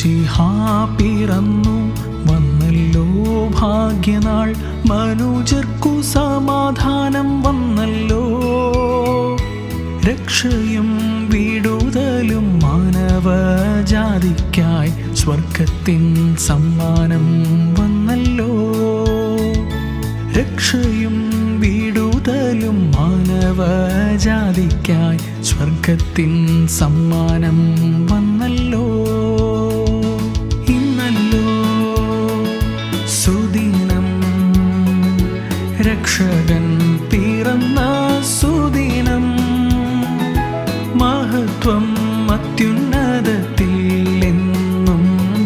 മഷിഹാ പിറന്നു. വന്നല്ലോ ഭാഗ്യനാൾ. മനുജർക്കു സമാധാനം വന്നല്ലോ. രക്ഷയും വിടുതലും മാനവജാതിക്കായി സ്വർഗത്തിൻ സമ്മാനം വന്നല്ലോ. രക്ഷയും വിടുതലും മാനവജാതിക്കായി സ്വർഗത്തിൻ സമ്മാനം വന്നല്ലോ. രക്ഷകൻ പിറന്ന സുദിനം മഹത്വം അത്യുന്നതത്തിൽ എന്നും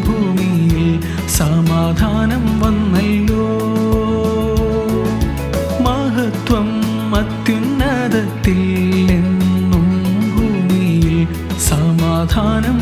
ഭൂമിയിൽ സമാധാനം വന്നല്ലോ. മഹത്വം അത്യുന്നതത്തിൽ എന്നും ഭൂമിയിൽ സമാധാനം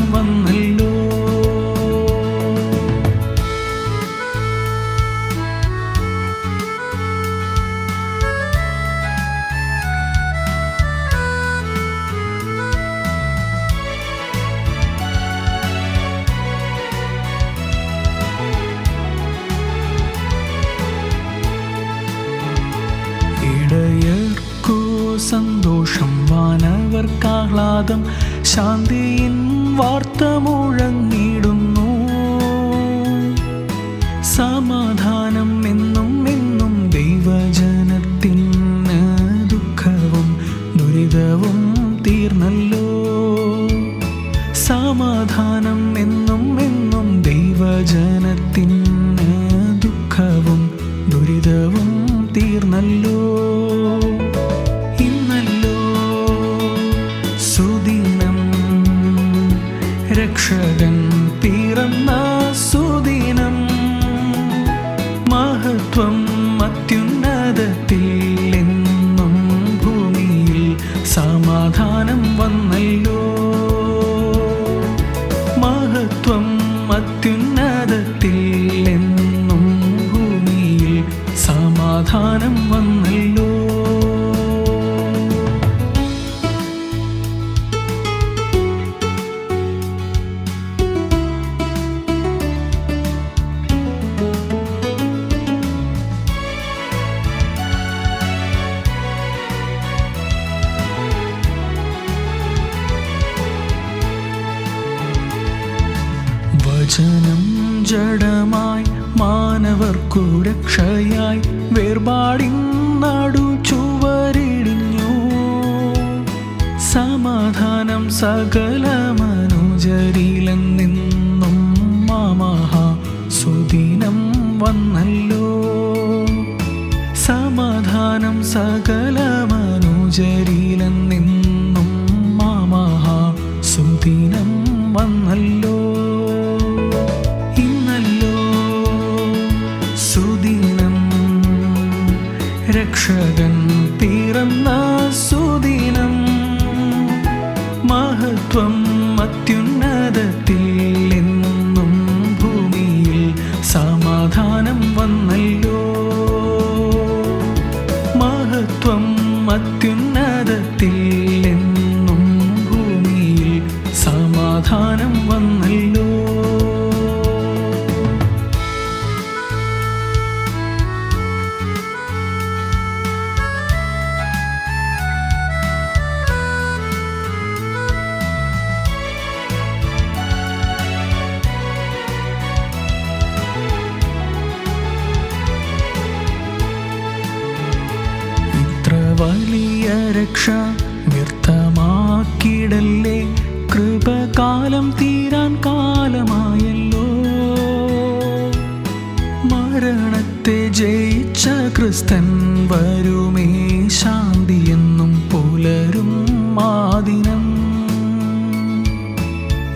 സന്തോഷം വാനവർക്കാഹ്ലാദം ശാന്തിയിൻ വാർത്ത മുഴങ്ങിടുന്നു സമാധാനം എന്നും എന്നും ദൈവജനത്തിന് ദുഃഖവും ദുരിതവും തീർന്നല്ലോ. സമാധാനം എന്നും എന്നും ദൈവജനത്തിന് ദുഃഖവും ദുരിതവും തീർന്നല്ലോ. രക്ഷകൻ പിറന്ന സുദിനം. മഹത്വം അത്യുന്നതത്തിൽ എന്നും ഭൂമിയിൽ സമാധാനം വന്നല്ലോ. മഹത്വം അത്യുന്നതത്തിൽ എന്നും ഭൂമിയിൽ സമാധാനം വന്നല്ലോ. വചനം ജഡമായി മാനവർക്കു രക്ഷയായി വേർപാടിൻ നടു ചുവരിടിഞ്ഞു. സമാധാനം സകല മനുജരിലെന്നും മാമഹ സുദിനം വന്നല്ലോ. സമാധാനം സകല മനുജരിലെന്നും മഹത്വം അത്യുന്നതത്തിൽ എന്നും ഭൂമിയിൽ സമാധാനം വന്നല്ലോ രക്ഷ വ്യർത്ഥമാക്കിടല്ലേ കൃപകാലം തീരാൻ കാലമായല്ലോ. മരണത്തെ ജയിച്ച ക്രിസ്തൻ വരുമേ ശാന്തിയെന്നും പുലരും മാദിനം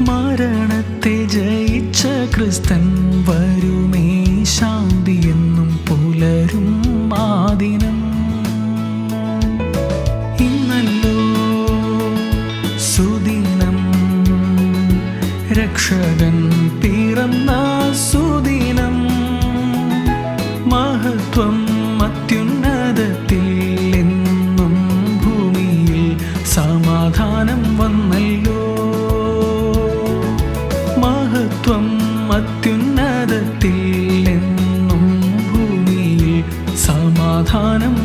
മരണത്തെ ജയിച്ച ക്രിസ്തൻ വരുമേ സുദീനം. രക്ഷകൻ പിറന്ന സുദീനം. മഹത്വം അത്യുന്നതത്തിൽ എന്നും ഭൂമിയിൽ സമാധാനം വന്നല്ലോ. മഹത്വം അത്യുന്നതത്തിൽ എന്നും ഭൂമിയിൽ സമാധാനം